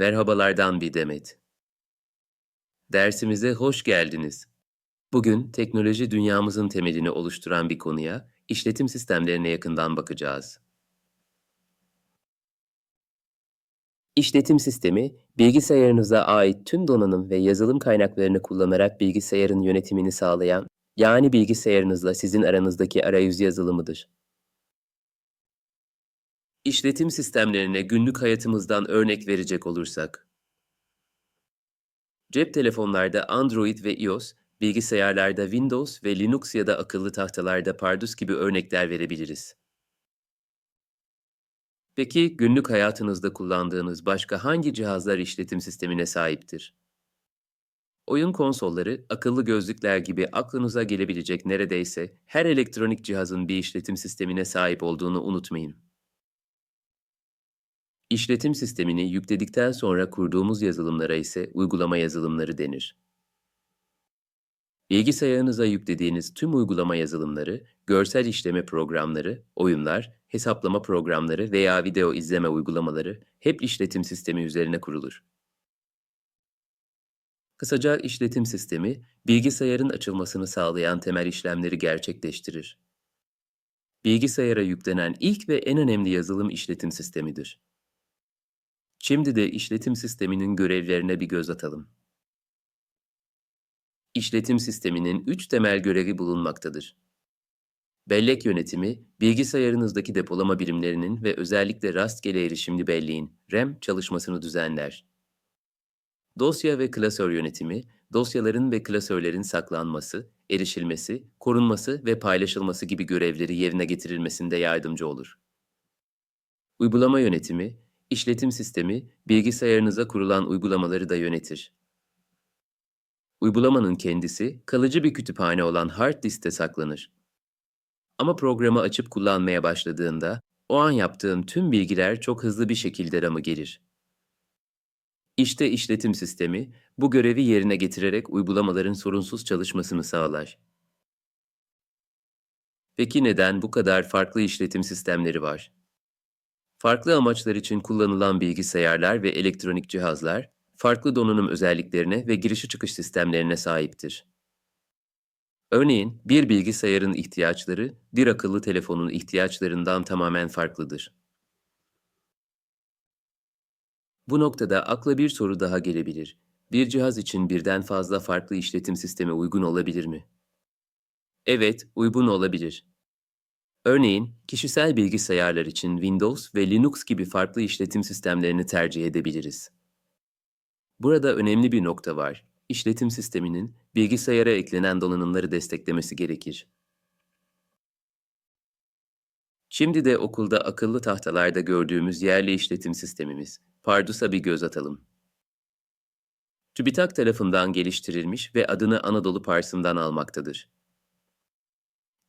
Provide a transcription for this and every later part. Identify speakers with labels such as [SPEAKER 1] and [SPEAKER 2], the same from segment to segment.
[SPEAKER 1] Merhabalardan bir demet. Dersimize hoş geldiniz. Bugün teknoloji dünyamızın temelini oluşturan bir konuya, işletim sistemlerine yakından bakacağız. İşletim sistemi, bilgisayarınıza ait tüm donanım ve yazılım kaynaklarını kullanarak bilgisayarın yönetimini sağlayan, yani bilgisayarınızla sizin aranızdaki arayüz yazılımıdır. İşletim sistemlerine günlük hayatımızdan örnek verecek olursak, cep telefonlarda Android ve iOS, bilgisayarlarda Windows ve Linux ya da akıllı tahtalarda Pardus gibi örnekler verebiliriz. Peki günlük hayatınızda kullandığınız başka hangi cihazlar işletim sistemine sahiptir? Oyun konsolları, akıllı gözlükler gibi aklınıza gelebilecek neredeyse her elektronik cihazın bir işletim sistemine sahip olduğunu unutmayın. İşletim sistemini yükledikten sonra kurduğumuz yazılımlara ise uygulama yazılımları denir. Bilgisayarınıza yüklediğiniz tüm uygulama yazılımları, görsel işleme programları, oyunlar, hesaplama programları veya video izleme uygulamaları hep işletim sistemi üzerine kurulur. Kısaca işletim sistemi, bilgisayarın açılmasını sağlayan temel işlemleri gerçekleştirir. Bilgisayara yüklenen ilk ve en önemli yazılım işletim sistemidir. Şimdi de işletim sisteminin görevlerine bir göz atalım. İşletim sisteminin üç temel görevi bulunmaktadır. Bellek yönetimi, bilgisayarınızdaki depolama birimlerinin ve özellikle rastgele erişimli belleğin RAM çalışmasını düzenler. Dosya ve klasör yönetimi, dosyaların ve klasörlerin saklanması, erişilmesi, korunması ve paylaşılması gibi görevleri yerine getirilmesinde yardımcı olur. Uygulama yönetimi, işletim sistemi, bilgisayarınıza kurulan uygulamaları da yönetir. Uygulamanın kendisi, kalıcı bir kütüphane olan hard diskte saklanır. Ama programı açıp kullanmaya başladığında, o an yaptığın tüm bilgiler çok hızlı bir şekilde RAM'a gelir. İşte işletim sistemi, bu görevi yerine getirerek uygulamaların sorunsuz çalışmasını sağlar. Peki neden bu kadar farklı işletim sistemleri var? Farklı amaçlar için kullanılan bilgisayarlar ve elektronik cihazlar, farklı donanım özelliklerine ve giriş çıkış sistemlerine sahiptir. Örneğin, bir bilgisayarın ihtiyaçları, bir akıllı telefonun ihtiyaçlarından tamamen farklıdır. Bu noktada akla bir soru daha gelebilir. Bir cihaz için birden fazla farklı işletim sistemi uygun olabilir mi? Evet, uygun olabilir. Örneğin, kişisel bilgisayarlar için Windows ve Linux gibi farklı işletim sistemlerini tercih edebiliriz. Burada önemli bir nokta var. İşletim sisteminin bilgisayara eklenen donanımları desteklemesi gerekir. Şimdi de okulda akıllı tahtalarda gördüğümüz yerli işletim sistemimiz, Pardus'a bir göz atalım. TÜBİTAK tarafından geliştirilmiş ve adını Anadolu Pars'ından almaktadır.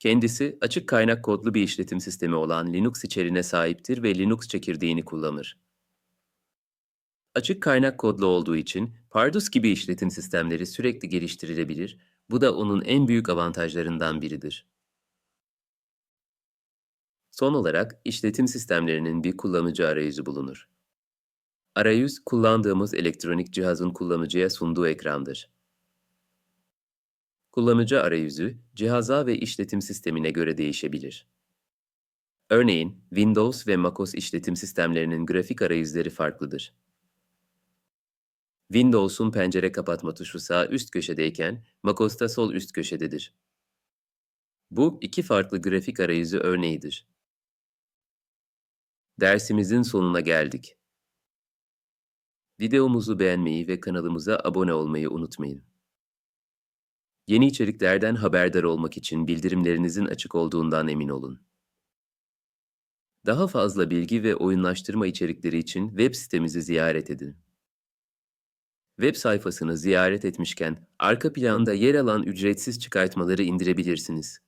[SPEAKER 1] Kendisi açık kaynak kodlu bir işletim sistemi olan Linux içeriğine sahiptir ve Linux çekirdeğini kullanır. Açık kaynak kodlu olduğu için Pardus gibi işletim sistemleri sürekli geliştirilebilir, bu da onun en büyük avantajlarından biridir. Son olarak işletim sistemlerinin bir kullanıcı arayüzü bulunur. Arayüz, kullandığımız elektronik cihazın kullanıcıya sunduğu ekrandır. Kullanıcı arayüzü, cihaza ve işletim sistemine göre değişebilir. Örneğin, Windows ve MacOS işletim sistemlerinin grafik arayüzleri farklıdır. Windows'un pencere kapatma tuşu sağ üst köşedeyken, macOS'ta sol üst köşededir. Bu iki farklı grafik arayüzü örneğidir. Dersimizin sonuna geldik. Videomuzu beğenmeyi ve kanalımıza abone olmayı unutmayın. Yeni içeriklerden haberdar olmak için bildirimlerinizin açık olduğundan emin olun. Daha fazla bilgi ve oyunlaştırma içerikleri için web sitemizi ziyaret edin. Web sayfasını ziyaret etmişken arka planda yer alan ücretsiz çıkartmaları indirebilirsiniz.